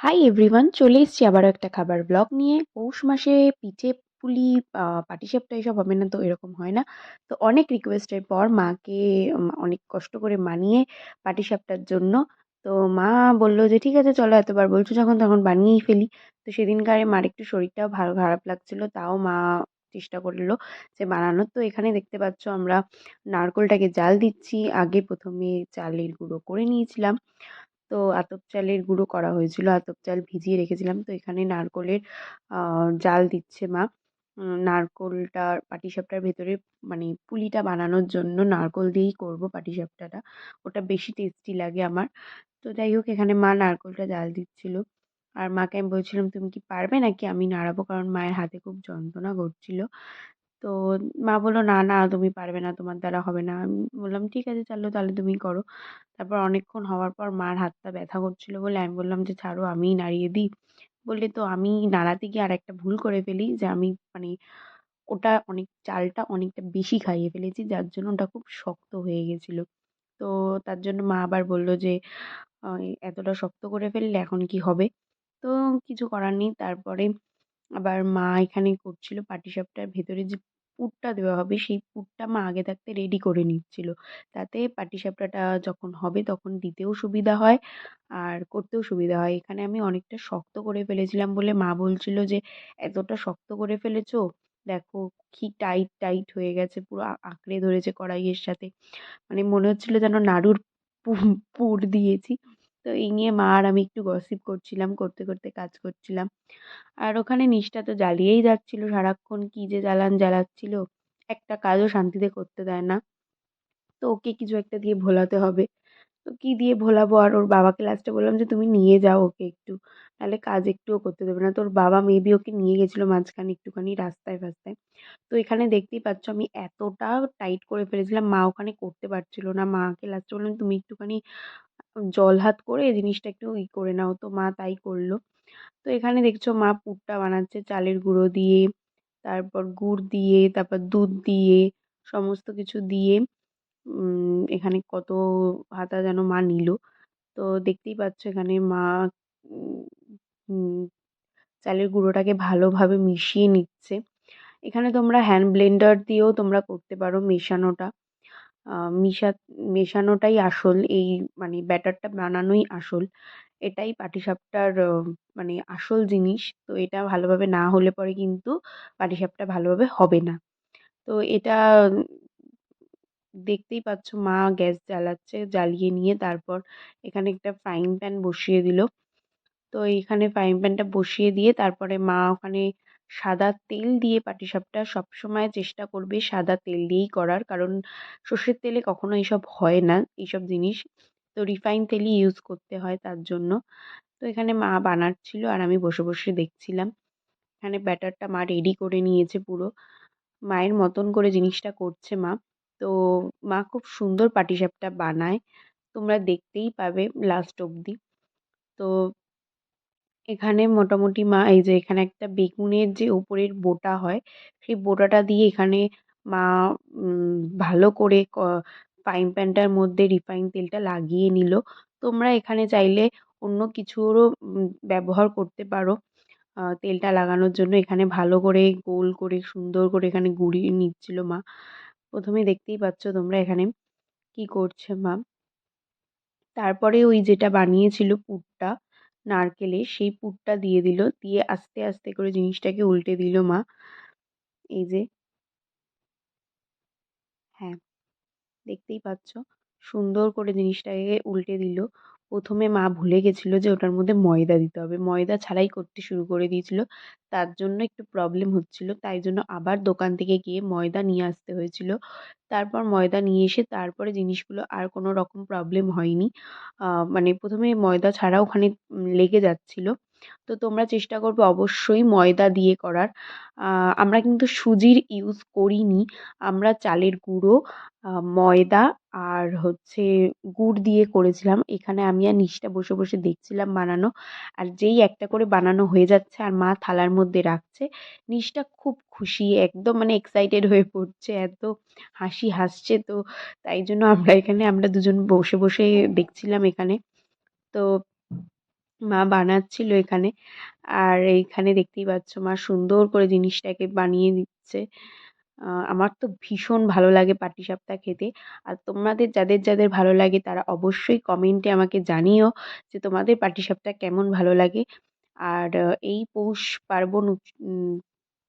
Hi everyone চলে এসেছি আবারও একটা খাবার ব্লগ নিয়ে। পৌষ মাসে পিঠে পুলি পাটিসাপটা এসব হবে না তো এরকম হয় না। তো অনেক রিকোয়েস্টের পর মাকে অনেক কষ্ট করে মানিয়ে পাটিসাপটার জন্য। তো মা বলল যে, ঠিক আছে, চলো এতবার বলছো যখন তখন বানিয়েই ফেলি। তো সেদিনকারে মার একটু শরীরটাও ভালো খারাপ লাগছিল, তাও মা চেষ্টা করল যে বানানোর। তো এখানে দেখতে পাচ্ছ আমরা নারকোলটাকে জাল দিচ্ছি। আগে প্রথমে চালের গুঁড়ো করে নিয়েছিলাম। তো আতপ চালের গুঁড়ো করা হয়েছিল। আতপ চাল ভিজিয়ে রেখেছিলাম। তো এখানে নারকোলের জাল দিচ্ছে মা। নারকোলটা পাটিসাপটার ভেতরে মানে পুলিটা বানানোর জন্য নারকোল দিয়েই করব পাটিসাপটাটা। ওটা বেশি টেস্টি লাগে আমার। তো যাই হোক, এখানে মা নারকোলটা জাল দিচ্ছিল। আর মাকে আমি বলছিলাম, তুমি কি পারবে নাকি? আমি নাড়াবো কারণ মায়ের হাতে খুব যন্ত্রণা করছিল। তো মা বলল, না না, তুমি পারবে না, তোমার দ্বারা হবে না। আমি বললাম, ঠিক আছে, চলো তাহলে তুমি করো। তারপর অনেকক্ষণ হওয়ার পর মার হাতটা ব্যথা করছিল বলে আমি বললাম যে, ছাড়ো, আমিই নাড়িয়ে দিই। বললে, তো আমি নাড়াতে গিয়ে আর একটা ভুল করে ফেলি যে, আমি মানে ওটা অনেক, চালটা অনেকটা বেশি খাইয়ে ফেলেছি, যার জন্য ওটা খুব শক্ত হয়ে গেছিল। তো তার জন্য মা আবার বলল যে এতটা শক্ত করে ফেললে এখন কি হবে? তো কিছু করার নেই। তারপরে আবার মা এখানে করছিল পাটিসাপটার ভেতরে যে পুরটা দেওয়া হবে, সেই পুরটা মা আগে থাকতে রেডি করে নিচ্ছিল। তাতে পাটিসাপটাটা যখন হবে তখন দিতেও সুবিধা হয় আর করতেও সুবিধা হয়। এখানে আমি অনেকটা শক্ত করে ফেলেছিলাম বলে মা বলছিল যে, এতটা শক্ত করে ফেলেছো? দেখো কি টাইট টাইট হয়ে গেছে, পুরো আঁকড়ে ধরেছে কড়াইয়ের সাথে। মানে মনে হচ্ছিল যেন নাড়ুর পুর দিয়েছি। তো এই নিয়ে মা আর আমি একটু গসিপ করছিলাম, করতে করতে কাজ করছিলাম। আর ওখানে নিচটা তো জ্বালিয়েই যাচ্ছিল সারাক্ষণ, কি যে জ্বালান জ্বালাচ্ছিল, একটা কাজও শান্তিতে করতে দেয় না। তো ওকে কিছু একটা দিয়ে ভোলাতে হবে। তো কি দিয়ে ভোলাবো? আর ওর বাবাকে লাস্টে বললাম যে, তুমি নিয়ে যাও ওকে একটু, নাহলে কাজ একটুও করতে দেবে না। তোর বাবা মেবি ওকে নিয়ে গেছিল মাঝখানে একটুখানি রাস্তায় ফাস্তায়। তো এখানে দেখতেই পাচ্ছ আমি এতটা টাইট করে ফেলেছিলাম, মা ওখানে করতে পারছিল না। মাকে লাস্টে বললাম, তুমি একটুখানি জল হাত করে এই জিনিসটা একটু ই করে নাও। তো মা তাই করল। তো এখানে দেখছ মা পুরটা বানাচ্ছে চালের গুঁড়ো দিয়ে, তারপর গুড় দিয়ে, তারপর দুধ দিয়ে, সমস্ত কিছু দিয়ে এখানে কত হাতা যেন মা নিল। তো দেখতেই পাচ্ছ এখানে মা চালের গুঁড়োটাকে ভালোভাবে মিশিয়ে নিচ্ছে। এখানে তোমরা হ্যান্ড ব্লেন্ডার দিয়েও তোমরা করতে পারো মেশানোটা। মিশা, মেশানোটাই আসল, এই মানে ব্যাটারটা বানানোই আসল। এটাই পাটিসাপটার মানে আসল জিনিস। তো এটা ভালোভাবে না হলে পরে কিন্তু পাটিসাপটা ভালোভাবে হবে না। তো এটা দেখতেই পাচ্ছ, মা গ্যাস জ্বালাচ্ছে, জ্বালিয়ে নিয়ে তারপর এখানে একটা ফ্রাইং প্যান বসিয়ে দিল। তো এইখানে ফ্রাইং প্যানটা বসিয়ে দিয়ে তারপরে মা ওখানে সাদা তেল দিয়ে পাটিসাপটা সবসময় চেষ্টা করবে সাদা তেল দিয়েই করার। কারণ সর্ষের তেলে কখনো এইসব হয় না এইসব জিনিস। তো রিফাইন তেলই ইউজ করতে হয় তার জন্য। তো এখানে মা বানাচ্ছিল আর আমি বসে বসে দেখছিলাম। এখানে ব্যাটারটা মা রেডি করে নিয়েছে পুরো। মায়ের মতন করে জিনিসটা করছে মা। তো মা খুব সুন্দর পাটিসাপটা বানায়। তোমরা দেখতেই পাবে লাস্ট অবধি। তো এখানে মোটামুটি মা এই যে এখানে একটা বেগুনের যে ওপরের বোটা হয় সেই বোটাটা দিয়ে এখানে মা উম, ভালো করে ফ্রাইং প্যানটার মধ্যে রিফাইন তেলটা লাগিয়ে নিল। তোমরা এখানে চাইলে অন্য কিছুরও ব্যবহার করতে পারো। তেলটা লাগানোর জন্য এখানে ভালো করে গোল করে সুন্দর করে এখানে গুঁড়িয়ে নিচ্ছিল মা। প্রথমে দেখতেই পাচ্ছ তোমরা এখানে কি করছে মা। তারপরে ওই যেটা বানিয়েছিল পুরটা নারকেলের সেই পুরটা দিয়ে দিল। দিয়ে আস্তে আস্তে করে জিনিসটাকে উল্টে দিল মা। এই যে। হ্যাঁ দেখতেই পাচ্ছ। সুন্দর করে জিনিসটাকে উল্টে দিল। প্রথমে মা ভুলে গেছিল যে ওটার মধ্যে ময়দা দিতে হবে। ময়দা ছাড়াই করতে শুরু করে দিয়েছিল। তার জন্য একটু প্রবলেম হচ্ছিল। তাই জন্য আবার দোকান থেকে গিয়ে ময়দা নিয়ে আসতে হয়েছিল। তারপর ময়দা নিয়ে এসে তারপরে জিনিসগুলো আর কোনো রকম প্রবলেম হয়নি। মানে প্রথমে ময়দা ছাড়া ওখানে লেগে যাচ্ছিল। তো তোমরা চেষ্টা করবে অবশ্যই ময়দা দিয়ে করার। আমরা কিন্তু সুজির ইউজ করিনি। আমরা চালের গুঁড়ো ময়দা আর হচ্ছে গুড় দিয়ে করেছিলাম। এখানে আমি আর নিশিতা বসে বসে দেখছিলাম বানানো। আর যেই একটা করে বানানো হয়ে যাচ্ছে আর মা থালার মধ্যে রাখছে, নিশিতা খুব খুশি, একদম মানে এক্সাইটেড হয়ে পড়ছে, এত হাসি হাসছে তো। তাই জন্য আমরা এখানে, আমরা দুজন বসে বসে দেখছিলাম এখানে। তো মা বানাচ্ছিল এখানে। আর এইখানে দেখতেই পাচ্ছ মা সুন্দর করে জিনিসটাকে বানিয়ে দিচ্ছে। আমার তো ভীষণ ভালো লাগে পাটিসাপটা খেতে। আর তোমাদের যাদের যাদের ভালো লাগে তারা অবশ্যই কমেন্টে আমাকে জানিও যে তোমাদের পাটিসাপটা কেমন ভালো লাগে। আর এই পৌষ পার্বণ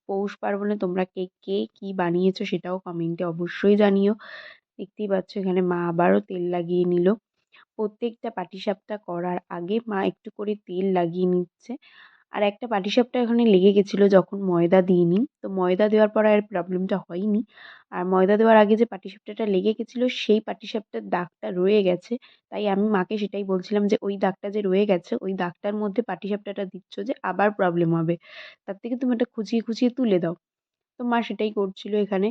পৌষ পার্বণে তোমরা কে কে কী বানিয়েছো সেটাও কমেন্টে অবশ্যই জানিও। দেখতেই পাচ্ছ এখানে মা আবারও তেল লাগিয়ে নিল। প্রত্যেকটা পাটিসাপটা করার আগে মা একটু করে তেল লাগিয়ে নিচ্ছে। আর একটা পাটিসাপটা এখানে লেগে গেছিল যখন ময়দা দিইনি। তো ময়দা দেওয়ার পর আর প্রবলেমটা হয়নি। আর ময়দা দেওয়ার আগে যে পাটিসাপটাটা লেগে গেছিল, সেই পাটিসাপটার দাগটা রয়ে গেছে। তাই আমি মাকে সেটাই বলছিলাম যে, ওই দাগটা যে রয়ে গেছে, ওই দাগটার মধ্যে পাটিসাপটাটা দিচ্ছ যে আবার প্রবলেম হবে। তার থেকে তুমি ওটা খুঁচিয়ে খুঁচিয়ে তুলে দাও। তো মা সেটাই করছিল এখানে।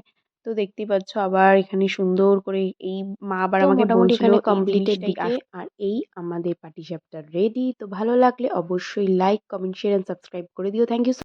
তো দেখতেই পাচ্ছ আবার এখানে সুন্দর করে এই মা আবার আমাকে মোটামুটি এখানে কমপ্লিটেড দিকে। আর এই আমাদের পাটিসাপটা রেডি তো ভালো লাগলে অবশ্যই like comment share and subscribe করে দিও। Thank you